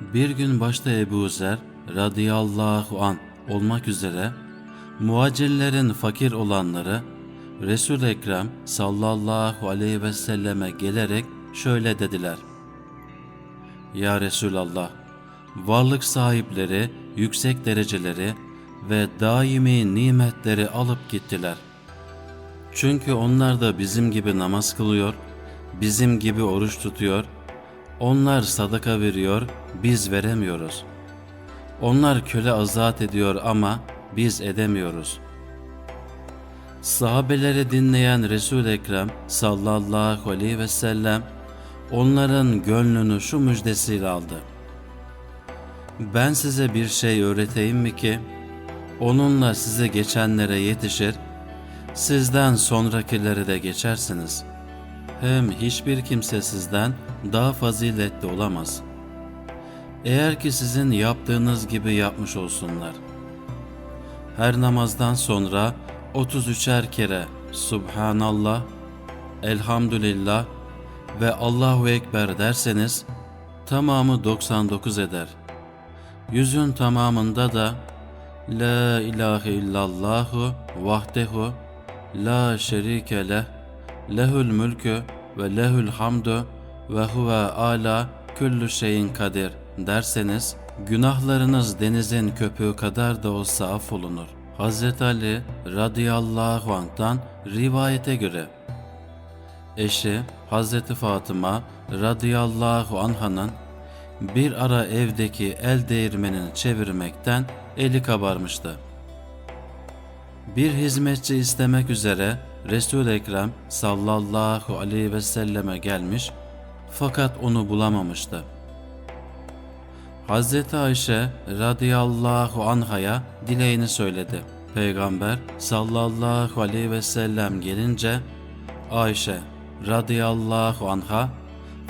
Bir gün başta Ebu Zer radıyallahu an olmak üzere muhacirlerin fakir olanları Resul Ekrem sallallahu aleyhi ve selleme gelerek şöyle dediler. Ya Resulallah, varlık sahipleri yüksek dereceleri ve daimi nimetleri alıp gittiler. Çünkü onlar da bizim gibi namaz kılıyor, bizim gibi oruç tutuyor, onlar sadaka veriyor, biz veremiyoruz. Onlar köle azat ediyor ama biz edemiyoruz. Sahabeleri dinleyen Resul Ekrem sallallahu aleyhi ve sellem onların gönlünü şu müjdesiyle aldı. Ben size bir şey öğreteyim mi ki onunla size geçenlere yetişir, sizden sonrakileri de geçersiniz. Hem hiçbir kimse sizden daha faziletli olamaz. Eğer ki sizin yaptığınız gibi yapmış olsunlar. Her namazdan sonra 33'er kere Subhanallah, Elhamdülillah ve Allahu Ekber derseniz tamamı 99 eder. Yüzün tamamında da La ilahe illallahu vahdehu la şerike leh lehül mülkü ve lehül hamdu ve huve ala küllü şeyin kadir derseniz günahlarınız denizin köpüğü kadar da olsa affolunur. Hazreti Ali radıyallahu anh'tan rivayete göre eşi Hazreti Fatıma radıyallahu anhanın bir ara evdeki el değirmenini çevirmekten eli kabarmıştı. Bir hizmetçi istemek üzere resul Ekrem sallallahu aleyhi ve selleme gelmiş fakat onu bulamamıştı. Hazreti Ayşe radıyallahu anhaya dileğini söyledi. Peygamber sallallahu aleyhi ve sellem gelince Ayşe radıyallahu anha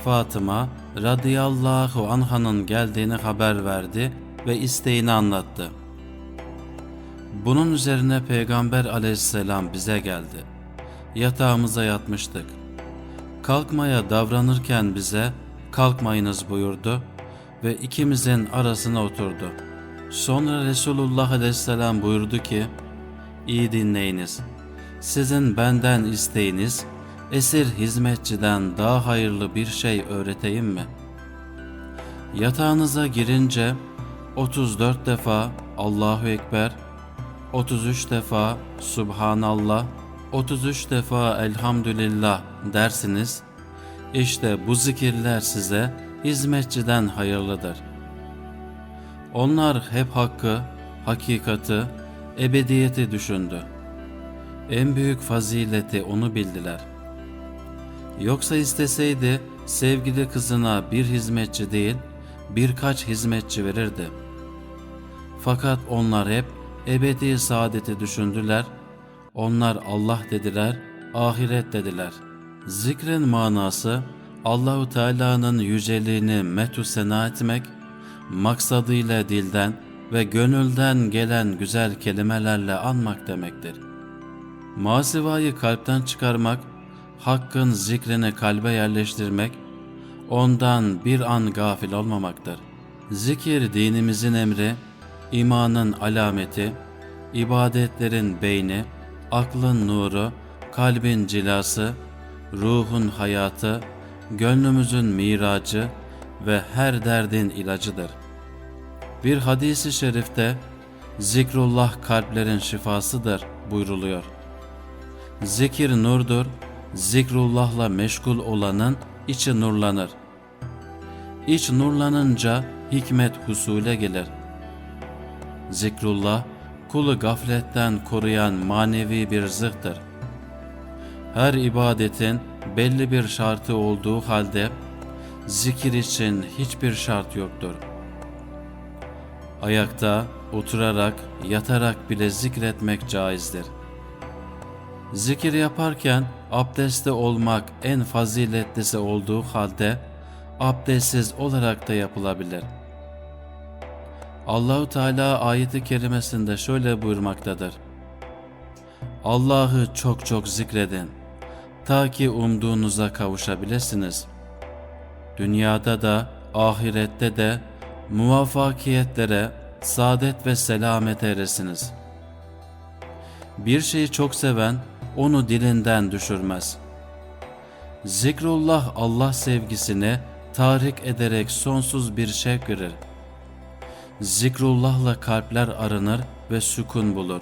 Fatıma radıyallahu anhanın geldiğini haber verdi ve isteğini anlattı. Bunun üzerine Peygamber aleyhisselam bize geldi. Yatağımıza yatmıştık. Kalkmaya davranırken bize kalkmayınız buyurdu ve ikimizin arasına oturdu. Sonra Resulullah aleyhisselam buyurdu ki, iyi dinleyiniz. Sizin benden isteğiniz, esir hizmetçiden daha hayırlı bir şey öğreteyim mi? Yatağınıza girince 34 defa Allahu Ekber, 33 defa Subhanallah, 33 defa Elhamdülillah dersiniz. İşte bu zikirler size hizmetçiden hayırlıdır. Onlar hep hakkı, hakikati, ebediyeti düşündü. En büyük fazileti onu bildiler. Yoksa isteseydi sevgili kızına bir hizmetçi değil, birkaç hizmetçi verirdi. Fakat onlar hep ebedi saadeti düşündüler. Onlar Allah dediler, ahiret dediler. Zikrin manası Allahu Teala'nın yüceliğini metü sena etmek, maksadıyla dilden ve gönülden gelen güzel kelimelerle anmak demektir. Masivayı kalpten çıkarmak, Hakkın zikrini kalbe yerleştirmek, ondan bir an gafil olmamaktır. Zikir dinimizin emri, imanın alameti, ibadetlerin beyni, aklın nuru, kalbin cilası, ruhun hayatı, gönlümüzün miracı ve her derdin ilacıdır. Bir hadisi şerifte zikrullah kalplerin şifasıdır buyruluyor. Zikir nurdur, zikrullahla meşgul olanın içi nurlanır. İç nurlanınca hikmet husule gelir. Zikrullah, kulu gafletten koruyan manevi bir zırhtır. Her ibadetin belli bir şartı olduğu halde, zikir için hiçbir şart yoktur. Ayakta, oturarak, yatarak bile zikretmek caizdir. Zikir yaparken abdestte olmak en faziletlisi olduğu halde abdestsiz olarak da yapılabilir. Allahu Teala ayeti kerimesinde şöyle buyurmaktadır. Allah'ı çok çok zikredin ta ki umduğunuza kavuşabilirsiniz. Dünyada da ahirette de muvaffakiyetlere, saadet ve selamet eresiniz. Bir şeyi çok seven onu dilinden düşürmez. Zikrullah Allah sevgisini tahrik ederek sonsuz bir şevk verir. Zikrullahla kalpler arınır ve sükun bulur.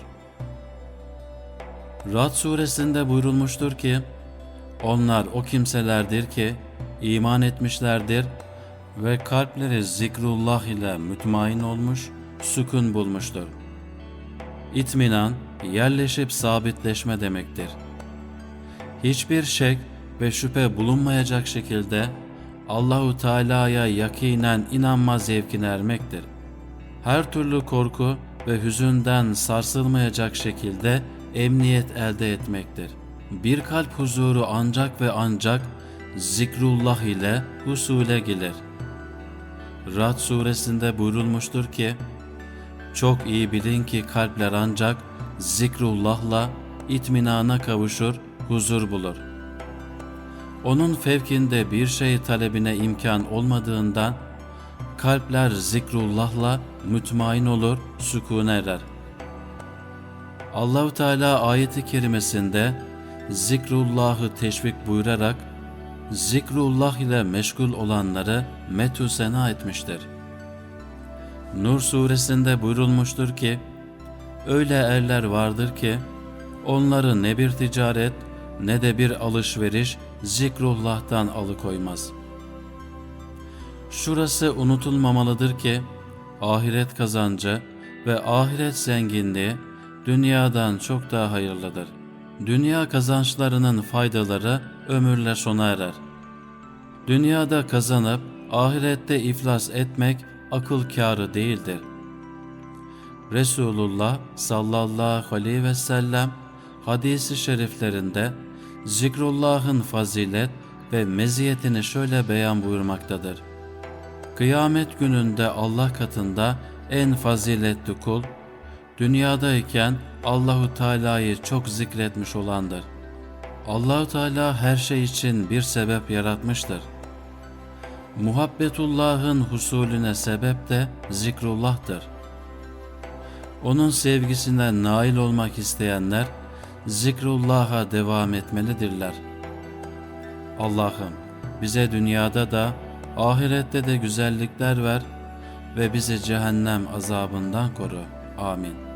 Rad suresinde buyurulmuştur ki, onlar o kimselerdir ki iman etmişlerdir ve kalpleri zikrullah ile mütmain olmuş, sükun bulmuştur. İtminan, yerleşip sabitleşme demektir. Hiçbir şek ve şüphe bulunmayacak şekilde Allahu Teala'ya yakinen inanma zevkine ermektir. Her türlü korku ve hüzünden sarsılmayacak şekilde emniyet elde etmektir. Bir kalp huzuru ancak ve ancak zikrullah ile husule gelir. Rad suresinde buyurulmuştur ki, çok iyi bilin ki kalpler ancak zikrullahla itminana kavuşur, huzur bulur. Onun fevkinde bir şey talebine imkan olmadığından kalpler zikrullahla mütmain olur, sükun erer. Allahu Teala ayeti kerimesinde zikrullahı teşvik buyurarak zikrullah ile meşgul olanları metü sena etmiştir. Nur suresinde buyurulmuştur ki, öyle erler vardır ki, onları ne bir ticaret ne de bir alışveriş zikrullah'tan alıkoymaz. Şurası unutulmamalıdır ki, ahiret kazancı ve ahiret zenginliği dünyadan çok daha hayırlıdır. Dünya kazançlarının faydaları ömürle sona erer. Dünyada kazanıp ahirette iflas etmek akıl kârı değildir. Resulullah sallallahu aleyhi ve sellem hadisi şeriflerinde zikrullahın fazilet ve meziyetini şöyle beyan buyurmaktadır. Kıyamet gününde Allah katında en faziletli kul, dünyadayken Allahu Teala'yı çok zikretmiş olandır. Allahu Teala her şey için bir sebep yaratmıştır. Muhabbetullah'ın husulüne sebep de zikrullah'tır. Onun sevgisine nail olmak isteyenler zikrullah'a devam etmelidirler. Allah'ım bize dünyada da ahirette de güzellikler ver ve bizi cehennem azabından koru. Amin.